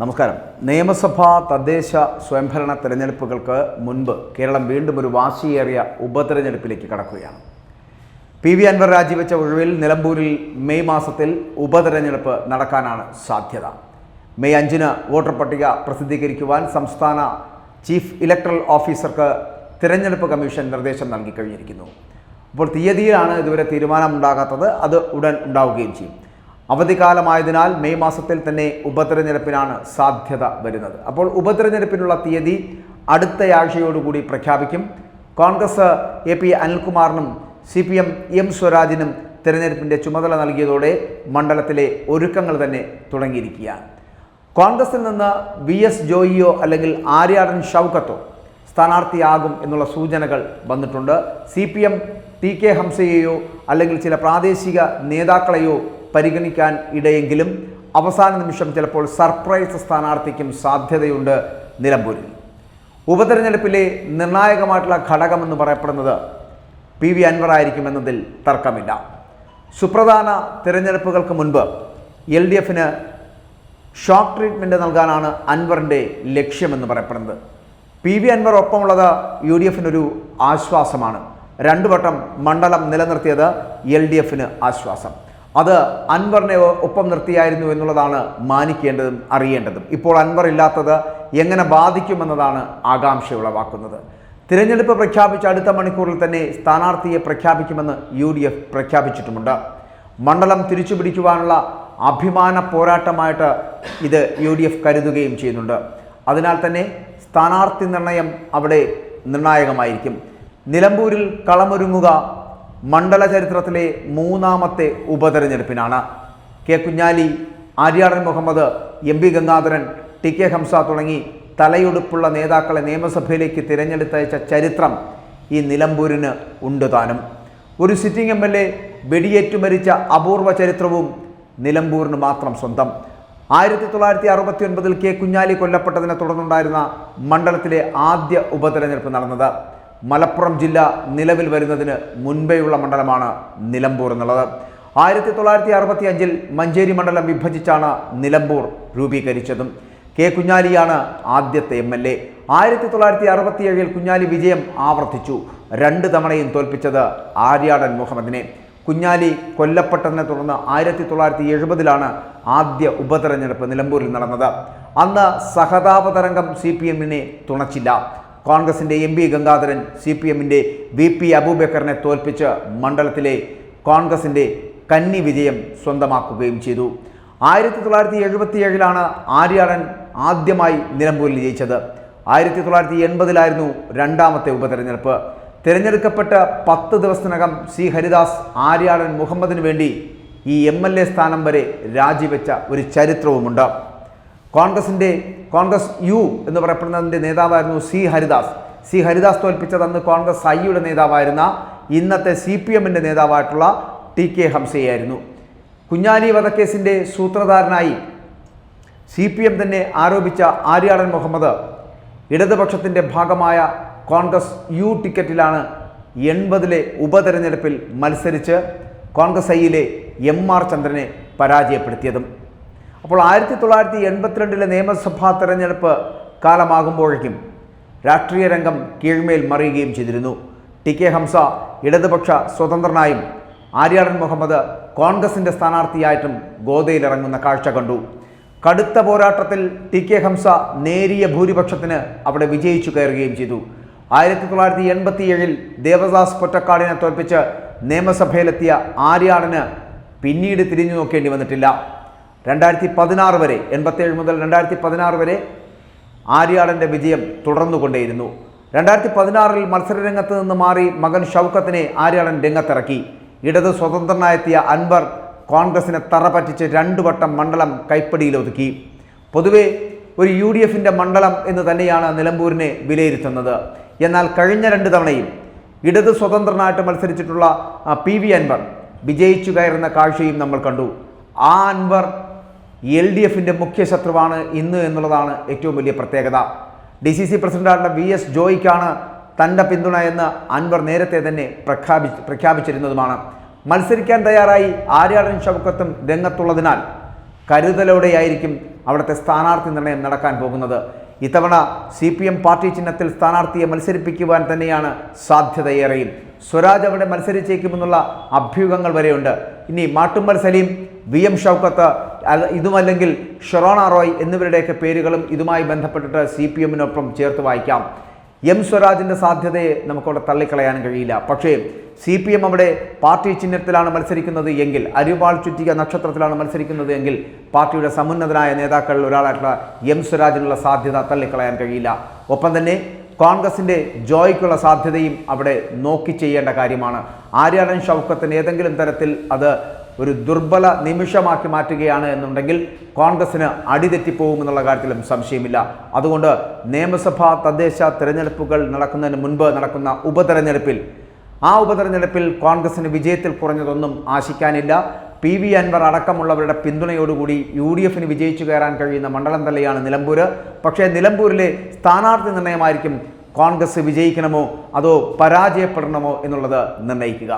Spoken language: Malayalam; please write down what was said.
നമസ്കാരം. നിയമസഭാ തദ്ദേശ സ്വയംഭരണ തെരഞ്ഞെടുപ്പുകൾക്ക് മുൻപ് കേരളം വീണ്ടും ഒരു വാശിയേറിയ ഉപതെരഞ്ഞെടുപ്പിലേക്ക് കടക്കുകയാണ്. പി വി അൻവർ രാജിവെച്ച ഒഴിവിൽ നിലമ്പൂരിൽ മെയ് മാസത്തിൽ ഉപതെരഞ്ഞെടുപ്പ് നടക്കാനാണ് സാധ്യത. മെയ് അഞ്ചിന് വോട്ടർ പട്ടിക പ്രസിദ്ധീകരിക്കുവാൻ സംസ്ഥാന ചീഫ് ഇലക്ട്രൽ ഓഫീസർക്ക് തിരഞ്ഞെടുപ്പ് കമ്മീഷൻ നിർദ്ദേശം നൽകി കഴിഞ്ഞിരിക്കുന്നു. അപ്പോൾ തീയതിയിലാണ് ഇതുവരെ തീരുമാനമുണ്ടാകാത്തത്. അത് ഉടൻ ഉണ്ടാവുകയും ചെയ്യും. അവധിക്കാലമായതിനാൽ മെയ് മാസത്തിൽ തന്നെ ഉപതെരഞ്ഞെടുപ്പിനാണ് സാധ്യത വരുന്നത്. അപ്പോൾ ഉപതെരഞ്ഞെടുപ്പിനുള്ള തീയതി അടുത്തയാഴ്ചയോടുകൂടി പ്രഖ്യാപിക്കും. കോൺഗ്രസ് എ പി അനിൽകുമാറിനും സി പി എം എം സ്വരാജിനും തെരഞ്ഞെടുപ്പിന്റെ ചുമതല നൽകിയതോടെ മണ്ഡലത്തിലെ ഒരുക്കങ്ങൾ തന്നെ തുടങ്ങിയിരിക്കുകയാണ്. കോൺഗ്രസിൽ നിന്ന് വി എസ് ജോയിയോ അല്ലെങ്കിൽ ആര്യാടൻ ഷൗക്കത്തോ സ്ഥാനാർത്ഥിയാകും എന്നുള്ള സൂചനകൾ വന്നിട്ടുണ്ട്. C P M T K ഹംസയെയോ അല്ലെങ്കിൽ ചില പ്രാദേശിക നേതാക്കളെയോ പരിഗണിക്കാൻ ഇടയെങ്കിലും അവസാന നിമിഷം ചിലപ്പോൾ സർപ്രൈസ് സ്ഥാനാർത്ഥിക്കും സാധ്യതയുണ്ട് നിലമ്പൂരിൽ. ഉപതെരഞ്ഞെടുപ്പിലെ നിർണായകമായിട്ടുള്ള ഘടകമെന്ന് പറയപ്പെടുന്നത് പി വി അൻവർ ആയിരിക്കുമെന്നതിൽ തർക്കമില്ല. സുപ്രധാന തിരഞ്ഞെടുപ്പുകൾക്ക് മുൻപ് എൽ ഡി എഫിന് ഷോക്ക് ട്രീറ്റ്മെന്റ് നൽകാനാണ് അൻവറിന്റെ ലക്ഷ്യമെന്ന് പറയപ്പെടുന്നത്. പി വി അൻവർ ഒപ്പമുള്ളത് യു ഡി എഫിനൊരു ആശ്വാസമാണ്. രണ്ടു വട്ടം മണ്ഡലം നിലനിർത്തിയത് എൽ ഡി എഫിന് ആശ്വാസം. അത് അൻവറിനെ ഒപ്പം നിർത്തിയായിരുന്നു എന്നുള്ളതാണ് മാനിക്കേണ്ടതും അറിയേണ്ടതും. ഇപ്പോൾ അൻവർ ഇല്ലാത്തത് എങ്ങനെ ബാധിക്കുമെന്നതാണ് ആകാംക്ഷ ഉളവാക്കുന്നത്. തിരഞ്ഞെടുപ്പ് പ്രഖ്യാപിച്ച അടുത്ത മണിക്കൂറിൽ തന്നെ സ്ഥാനാർത്ഥിയെ പ്രഖ്യാപിക്കുമെന്ന് യു ഡി എഫ് പ്രഖ്യാപിച്ചിട്ടുമുണ്ട്. മണ്ഡലം തിരിച്ചു പിടിക്കുവാനുള്ള അഭിമാന പോരാട്ടമായിട്ട് ഇത് യു ഡി എഫ് കരുതുകയും ചെയ്യുന്നുണ്ട്. അതിനാൽ തന്നെ സ്ഥാനാർത്ഥി നിർണയം അവിടെ നിർണായകമായിരിക്കും. നിലമ്പൂരിൽ കളമൊരുങ്ങുക മണ്ഡല ചരിത്രത്തിലെ മൂന്നാമത്തെ ഉപതെരഞ്ഞെടുപ്പിനാണ് K Kunhali Aryadan Muhammad M P Gangadharan T K Hamsa തുടങ്ങി തലയൊടുപ്പുള്ള നേതാക്കളെ നിയമസഭയിലേക്ക് തിരഞ്ഞെടുത്തയച്ച ചരിത്രം ഈ നിലമ്പൂരിന് ഉണ്ട് താനും. ഒരു സിറ്റിംഗ് എം എൽ എ വെടിയേറ്റു മരിച്ച അപൂർവ ചരിത്രവും നിലമ്പൂരിന് മാത്രം സ്വന്തം. ആയിരത്തി തൊള്ളായിരത്തി അറുപത്തി ഒൻപതിൽ കെ കുഞ്ഞാലി കൊല്ലപ്പെട്ടതിനെ തുടർന്നുണ്ടായിരുന്ന മണ്ഡലത്തിലെ ആദ്യ ഉപതെരഞ്ഞെടുപ്പ് നടന്നത് മലപ്പുറം ജില്ല നിലവിൽ വരുന്നതിന് മുൻപേയുള്ള മണ്ഡലമാണ് നിലമ്പൂർ എന്നുള്ളത്. ആയിരത്തി തൊള്ളായിരത്തി അറുപത്തി അഞ്ചിൽ മഞ്ചേരി മണ്ഡലം വിഭജിച്ചാണ് നിലമ്പൂർ രൂപീകരിച്ചതും. കെ കുഞ്ഞാലിയാണ് ആദ്യത്തെ എം എൽ എ. ആയിരത്തി തൊള്ളായിരത്തി അറുപത്തിയേഴിൽ കുഞ്ഞാലി വിജയം ആവർത്തിച്ചു. രണ്ട് തവണയും തോൽപ്പിച്ചത് ആര്യാടൻ മുഹമ്മദിനെ. കുഞ്ഞാലി കൊല്ലപ്പെട്ടതിനെ തുടർന്ന് ആയിരത്തി തൊള്ളായിരത്തി എഴുപതിലാണ് ആദ്യ ഉപതെരഞ്ഞെടുപ്പ് നിലമ്പൂരിൽ നടന്നത്. അന്ന് സഹതാപതരംഗം സി പി എമ്മിനെ തുണച്ചില്ല. കോൺഗ്രസിന്റെ M P Gangadharan C P എമ്മിന്റെ വി പി അബൂബക്കറിനെ തോൽപ്പിച്ച് മണ്ഡലത്തിലെ കോൺഗ്രസിന്റെ കന്നി വിജയം സ്വന്തമാക്കുകയും ചെയ്തു. ആയിരത്തി തൊള്ളായിരത്തി എഴുപത്തിയേഴിലാണ് ആര്യാടൻ ആദ്യമായി നിലമ്പൂരിൽ ജയിച്ചത്. ആയിരത്തി തൊള്ളായിരത്തി എൺപതിലായിരുന്നു രണ്ടാമത്തെ ഉപതെരഞ്ഞെടുപ്പ്. തിരഞ്ഞെടുക്കപ്പെട്ട പത്ത് ദിവസത്തിനകം സി ഹരിദാസ് ആര്യാടൻ മുഹമ്മദിന് വേണ്ടി ഈ എം എൽ എ സ്ഥാനം വരെ രാജിവെച്ച ഒരു ചരിത്രവുമുണ്ട്. കോൺഗ്രസിന്റെ കോൺഗ്രസ് യു എന്ന് പറയപ്പെടുന്നതിന്റെ നേതാവായിരുന്നു സി ഹരിദാസ്. സി ഹരിദാസ് തോൽപ്പിച്ചത് അന്ന് കോൺഗ്രസ് ഐയുടെ നേതാവായിരുന്ന ഇന്നത്തെ സി പി എമ്മിന്റെ നേതാവായിട്ടുള്ള ടി കെ ഹംസയായിരുന്നു കുഞ്ഞാലി വധക്കേസിന്റെ സൂത്രധാരനായി സി പി എം തന്നെ ആരോപിച്ച ആര്യാടൻ മുഹമ്മദ് ഇടതുപക്ഷത്തിന്റെ ഭാഗമായ കോൺഗ്രസ് യു ടിക്കറ്റിലാണ് എൺപതിലെ ഉപതെരഞ്ഞെടുപ്പിൽ മത്സരിച്ച് കോൺഗ്രസ് ഐയിലെ എം ആർ ചന്ദ്രനെ പരാജയപ്പെടുത്തിയതും. അപ്പോൾ ആയിരത്തി തൊള്ളായിരത്തി എൺപത്തിരണ്ടിലെ നിയമസഭാ തെരഞ്ഞെടുപ്പ് കാലമാകുമ്പോഴേക്കും രാഷ്ട്രീയ രംഗം കീഴ്മേൽ മറിയുകയും ചെയ്തിരുന്നു. ടി കെ ഹംസ ഇടതുപക്ഷ സ്വതന്ത്രനായും ആര്യാടൻ മുഹമ്മദ് കോൺഗ്രസിന്റെ സ്ഥാനാർത്ഥിയായിട്ടും ഗോതയിലിറങ്ങുന്ന കാഴ്ച കണ്ടു. കടുത്ത പോരാട്ടത്തിൽ ടി കെ ഹംസ നേരിയ ഭൂരിപക്ഷത്തിന് അവിടെ വിജയിച്ചു കയറുകയും ചെയ്തു. ആയിരത്തി തൊള്ളായിരത്തി എൺപത്തി ഏഴിൽ ദേവദാസ് പൊറ്റക്കാടിനെ തോൽപ്പിച്ച് നിയമസഭയിലെത്തിയ ആര്യാടന് പിന്നീട് തിരിഞ്ഞു നോക്കേണ്ടി വന്നിട്ടില്ല. രണ്ടായിരത്തി പതിനാറ് വരെ എൺപത്തേഴ് മുതൽ രണ്ടായിരത്തി പതിനാറ് വരെ ആര്യാടന്റെ വിജയം തുടർന്നുകൊണ്ടേയിരുന്നു. രണ്ടായിരത്തി പതിനാറിൽ മത്സരരംഗത്ത് നിന്ന് മാറി മകൻ ഷൗക്കത്തിനെ ആര്യാടൻ രംഗത്തിറക്കി. ഇടത് സ്വതന്ത്രനായെത്തിയ അൻവർ കോൺഗ്രസിനെ തറപറ്റിച്ച് രണ്ടു വട്ടം മണ്ഡലം കൈപ്പടിയിലൊതുക്കി. പൊതുവെ ഒരു യു ഡി എഫിന്റെ മണ്ഡലം എന്ന് തന്നെയാണ് നിലമ്പൂരിനെ വിലയിരുത്തുന്നത്. എന്നാൽ കഴിഞ്ഞ രണ്ട് തവണയും ഇടത് സ്വതന്ത്രനായിട്ട് മത്സരിച്ചിട്ടുള്ള പി വി അൻവർ വിജയിച്ചു കയറുന്ന കാഴ്ചയും നമ്മൾ കണ്ടു. ആ അൻവർ എൽ ഡി എഫിന്റെ മുഖ്യ ശത്രുവാണ് ഇന്ന് എന്നുള്ളതാണ് ഏറ്റവും വലിയ പ്രത്യേകത. ഡി സി സി പ്രസിഡന്റായിട്ടുള്ള വി എസ് ജോയിക്കാണ് തന്റെ പിന്തുണ എന്ന് അൻവർ നേരത്തെ തന്നെ പ്രഖ്യാപി പ്രഖ്യാപിച്ചിരുന്നതുമാണ്. മത്സരിക്കാൻ തയ്യാറായി ആര്യാടൻ ഷൗക്കത്തും രംഗത്തുള്ളതിനാൽ കരുതലോടെയായിരിക്കും അവിടുത്തെ സ്ഥാനാർത്ഥി നിർണയം നടക്കാൻ പോകുന്നത്. ഇത്തവണ സി പി എം പാർട്ടി ചിഹ്നത്തിൽ സ്ഥാനാർത്ഥിയെ മത്സരിപ്പിക്കുവാൻ തന്നെയാണ് സാധ്യതയേറെയും. സ്വരാജ് അവിടെ മത്സരിച്ചേക്കുമെന്നുള്ള അഭ്യൂഹങ്ങൾ വരെയുണ്ട്. ഇനി മാട്ടുമ്മൽ സലീം വി എം ഷൗക്കത്ത് ഇതുമല്ലെങ്കിൽ ഷെറോണ റോയ് എന്നിവരുടെയൊക്കെ പേരുകളും ഇതുമായി ബന്ധപ്പെട്ടിട്ട് സി പി എമ്മിനൊപ്പം ചേർത്ത് വായിക്കാം. എം സ്വരാജിന്റെ സാധ്യതയെ നമുക്കവിടെ തള്ളിക്കളയാനും കഴിയില്ല. പക്ഷേ സി പി എം അവിടെ പാർട്ടി ചിഹ്നത്തിലാണ് മത്സരിക്കുന്നത് എങ്കിൽ അരിവാൾ ചുറ്റിക നക്ഷത്രത്തിലാണ് മത്സരിക്കുന്നത് എങ്കിൽ പാർട്ടിയുടെ സമുന്നതനായ നേതാക്കളിൽ ഒരാളായിട്ടുള്ള എം സ്വരാജിനുള്ള സാധ്യത തള്ളിക്കളയാൻ കഴിയില്ല. ഒപ്പം തന്നെ കോൺഗ്രസിന്റെ ജോയ്ക്കുള്ള സാധ്യതയും അവിടെ നോക്കി ചെയ്യേണ്ട കാര്യമാണ്. ആര്യാടൻ ഷൗക്കത്തിന് ഏതെങ്കിലും തരത്തിൽ അത് ഒരു ദുർബല നിമിഷമാക്കി മാറ്റുകയാണ് എന്നുണ്ടെങ്കിൽ കോൺഗ്രസിന് അടിതെറ്റിപ്പോകുമെന്നുള്ള കാര്യത്തിലും സംശയമില്ല. അതുകൊണ്ട് നിയമസഭാ തദ്ദേശ തിരഞ്ഞെടുപ്പുകൾ നടക്കുന്നതിന് മുൻപ് നടക്കുന്ന ഉപതെരഞ്ഞെടുപ്പിൽ ആ ഉപതെരഞ്ഞെടുപ്പിൽ കോൺഗ്രസിന് വിജയത്തിൽ കുറഞ്ഞതൊന്നും ആശിക്കാനില്ല. പി വി അൻവർ അടക്കമുള്ളവരുടെ പിന്തുണയോടുകൂടി യു ഡി എഫിന് വിജയിച്ചു കയറാൻ കഴിയുന്ന മണ്ഡലം തന്നെയാണ് നിലമ്പൂർ പക്ഷേ നിലമ്പൂരിലെ സ്ഥാനാർത്ഥി നിർണയമായിരിക്കും കോൺഗ്രസ് വിജയിക്കണമോ അതോ പരാജയപ്പെടണമോ എന്നുള്ളത് നിർണയിക്കുക